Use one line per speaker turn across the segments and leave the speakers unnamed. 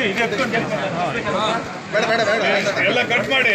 ಬೇಡ. ಬೇಡ ಬೇಡ
ಎಲ್ಲ ಕಟ್ ಮಾಡಿ.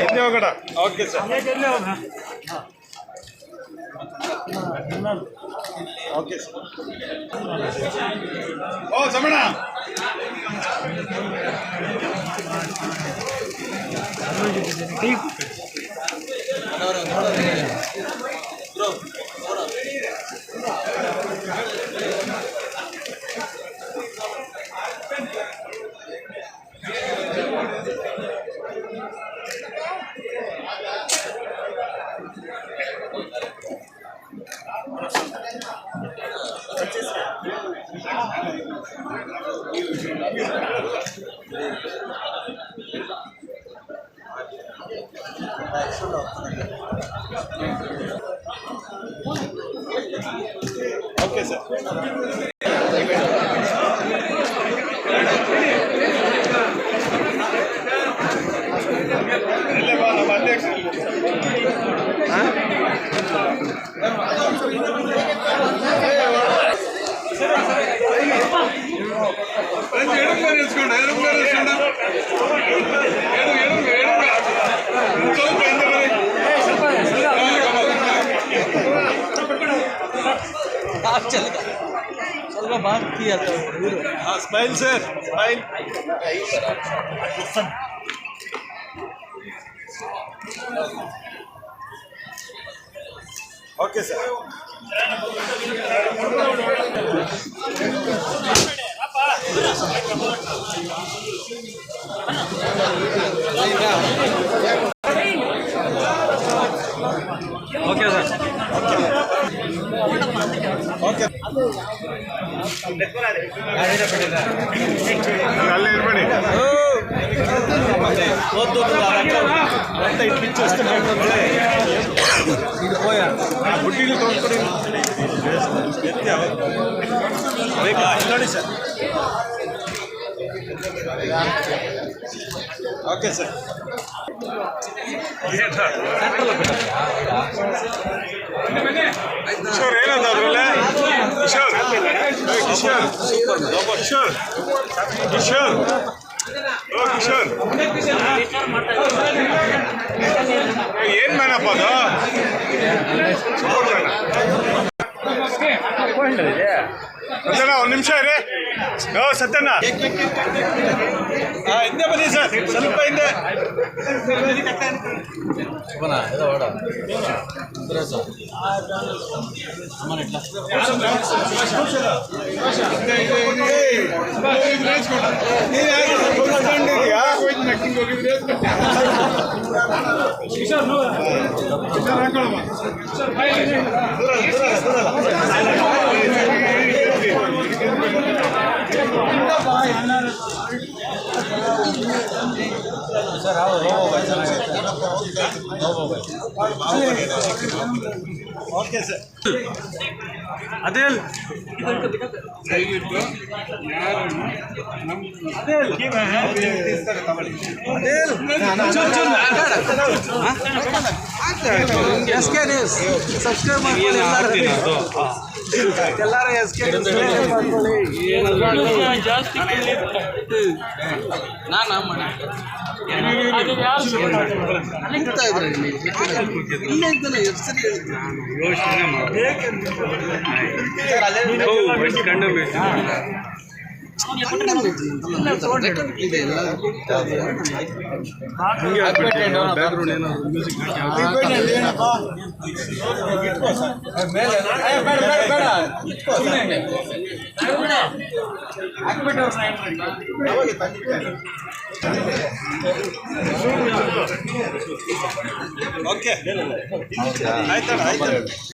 ఎన్ని
ఒకట ఓకే సార్ ఓకే సార్ ఓ సమణ మనవరం ಓಕೆ ಸರ್ आप चल
चल मैं बात
किया था। हाँ smile sir
smile okay
sir okay sir. Okay వద్దు అంతా ఇట్లా ఇచ్చేస్తున్నాడు పోయా బుడ్డీలు కొనుక్కొని సార్. Okay sir? ಕಿಶೋರ್ ಏನಂತ ಅದ್ರಲ್ಲೇ ಕಿಶೋರ್. ಕಿಶೋರ್. ಕಿಶೋರ್. ಕಿಶೋರ್. ಓ ಕಿಶೋರ್. ಏನ್ ಮೇನಪ್ಪ ಅದು? ಸೂಪರ್ ಸತ್ಯನ ಒಂದು ನಿಮಿಷ ಇರಿ ಓ ಸತ್ಯಣ್ಣ ಹಾಂ ಹಿಂದೆ ಬನ್ನಿ ಸರ್ ಸ್ವಲ್ಪ ಹಿಂದೆ ಓಕೆ ಸರ್
ಅದೇ
ದಯವಿಟ್ಟು ಯಾರನ್ನು
ಎಸ್ ಕೆ ನ್ಯೂಸ್ ಸಬ್ಸ್ಕ್ರೈಬ್ ಮಾಡ್ಕೊಳ್ಳಿ ಎಲ್ಲರೂ ಎಸ್ ಕೆ ನಾನು ಹೋಗ್ತಾ ಇದ್ರೆ ಇಲ್ಲ ಎಷ್ಟು ಸರಿ ಹೇಳಿದ್ದೆ
ಯೋಚನೆ
ಓಕೆ ಆಯ್ತಾ
ಆಯ್ತು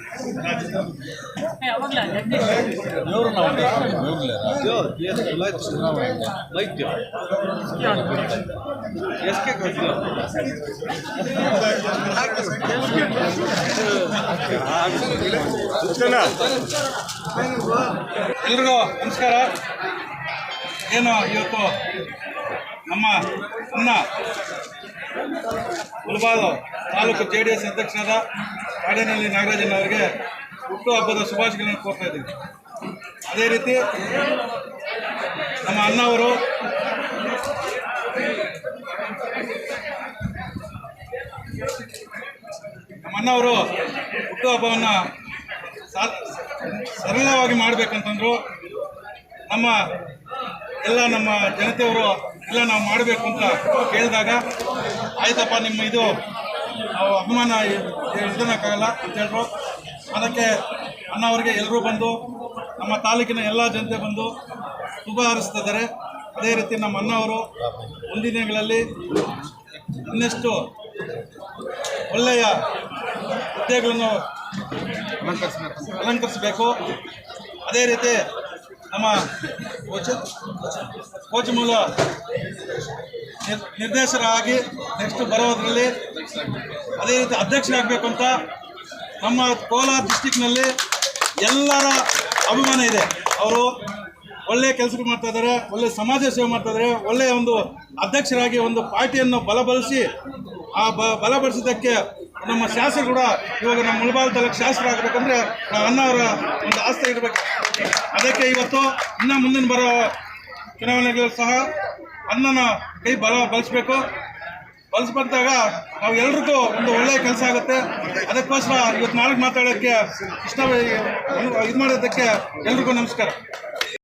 ಎಲ್ರಿಗೂ ನಮಸ್ಕಾರ. ಏನು ಇವತ್ತು ನಮ್ಮ ಅನ್ನ ಮುಳಬಾದು ತಾಲೂಕು ಜೆ ಡಿ ಎಸ್ ಅಧ್ಯಕ್ಷರಾದ ಕಾಡೇನಹಳ್ಳಿ ನಾಗರಾಜನ್ ಅವರಿಗೆ ಹುಟ್ಟುಹಬ್ಬದ ಶುಭಾಶಯಗಳನ್ನು ಕೋರ್ತಾ ಇದ್ದೀವಿ ಅದೇ ರೀತಿ ನಮ್ಮ ಅಣ್ಣವರು ನಮ್ಮ ಅಣ್ಣವರು ಹುಟ್ಟುಹಬ್ಬವನ್ನು ಸರಳವಾಗಿ ಮಾಡಬೇಕಂತಂದ್ರು ನಮ್ಮ ಎಲ್ಲ ನಮ್ಮ ಜನತೆಯವರು ಎಲ್ಲ ನಾವು ಮಾಡಬೇಕು ಅಂತ ಕೇಳಿದಾಗ, ಆಯ್ತಪ್ಪ, ನಿಮ್ಮ ಇದು ನಾವು ಅಭಿಮಾನ ಇದನ್ನಕ್ಕಾಗಲ್ಲ ಅಂತ ಅದಕ್ಕೆ ಅಣ್ಣ ಅವರಿಗೆ ಎಲ್ಲರೂ ಬಂದು, ನಮ್ಮ ತಾಲೂಕಿನ ಎಲ್ಲ ಜನತೆ ಬಂದು ಶುಭ ಹಾರಿಸ್ತಿದ್ದಾರೆ. ಅದೇ ರೀತಿ ನಮ್ಮ ಅಣ್ಣವರು ಮುಂದಿನ ದಿನಗಳಲ್ಲಿ ಇನ್ನಷ್ಟು ಒಳ್ಳೆಯ ಹುದ್ದೆಗಳನ್ನು ಅಲಂಕರಿಸಬೇಕು. ಅದೇ ರೀತಿ ನಮ್ಮ ಕೋಚ್ ಮೂಲ ನಿರ್ದೇಶರಾಗಿ ನೆಕ್ಸ್ಟ್ ಬರೋದ್ರಲ್ಲಿ ಅದೇ ರೀತಿ ಅಧ್ಯಕ್ಷರಾಗಬೇಕು ಅಂತ ನಮ್ಮ ಕೋಲಾರ ಡಿಸ್ಟಿಕ್ನಲ್ಲಿ ಎಲ್ಲರ ಅಭಿಮಾನ ಇದೆ. ಅವರು ಒಳ್ಳೆ ಕೆಲಸ ಮಾಡ್ತಾ ಇದ್ದಾರೆ, ಒಳ್ಳೆ ಸಮಾಜ ಸೇವೆ ಮಾಡ್ತಾ ಇದ್ದಾರೆ ಒಳ್ಳೆಯ ಒಂದು ಅಧ್ಯಕ್ಷರಾಗಿ ಒಂದು ಪಾರ್ಟಿಯನ್ನು ಬಲಪಡಿಸಿ ಆ ಬ ಬಲಪಡಿಸಿದ್ದಕ್ಕೆ ನಮ್ಮ ಶಾಸಕರು ಕೂಡ ಇವಾಗ ನಮ್ಮ ಮುಳಬಾಲ್ ತಾಲೂಕು ಶಾಸಕರಾಗಬೇಕಂದ್ರೆ ನಾವು ಅನ್ನವರ ಒಂದು ಆಸ್ತಿ ಇರಬೇಕು ಅದಕ್ಕೆ ಇವತ್ತು ಇನ್ನೂ ಮುಂದಿನ ಬರೋ ಚುನಾವಣೆಗಳು ಸಹ ಅನ್ನನ ಕೈ ಬಲ ಬಳಸಬೇಕು ಬಳಸ್ಬಂದಾಗ ನಾವು ಎಲ್ರಿಗೂ ಒಂದು ಒಳ್ಳೆಯ ಕೆಲಸ ಆಗುತ್ತೆ. ಅದಕ್ಕೋಸ್ಕರ ಇವತ್ತು ನಾಲ್ಕು ಮಾತಾಡೋಕ್ಕೆ ಇಷ್ಟ ಇದು ಮಾಡೋದಕ್ಕೆ ಎಲ್ರಿಗೂ ನಮಸ್ಕಾರ.